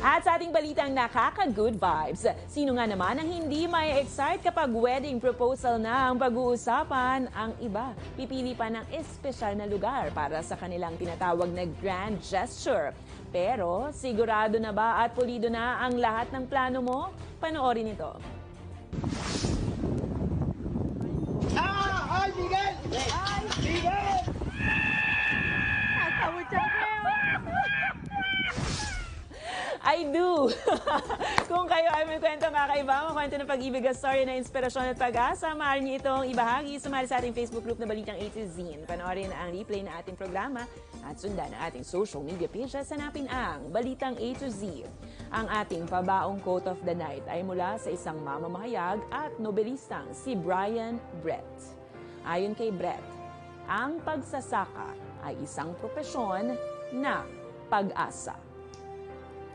At sa ating balitang nakaka-good vibes, sino nga naman ang hindi may excite kapag wedding proposal na ang pag-uusapan? Ang iba, pipili pa ng espesyal na lugar para sa kanilang tinatawag na grand gesture. Pero sigurado na ba at pulido na ang lahat ng plano mo? Panoorin ito. ¡Ah! ¡Ay, Miguel! ¡Ay, Miguel! I do! Kung kayo ay may kwentong kakaiba, mga kwento ng pag-ibig at story na inspirasyon at pag-asa, maaari niyo itong ibahagi. Sumali sa ating Facebook group na Balitang A to Z. Panoorin ang replay na ating programa at sundan ang ating social media pages. Hanapin ang Balitang A to Z. Ang ating pabaong quote of the night ay mula sa isang mamamahayag at nobelistang si Brian Brett. Ayon kay Brett, ang pagsasaka ay isang propesyon ng pag-asa.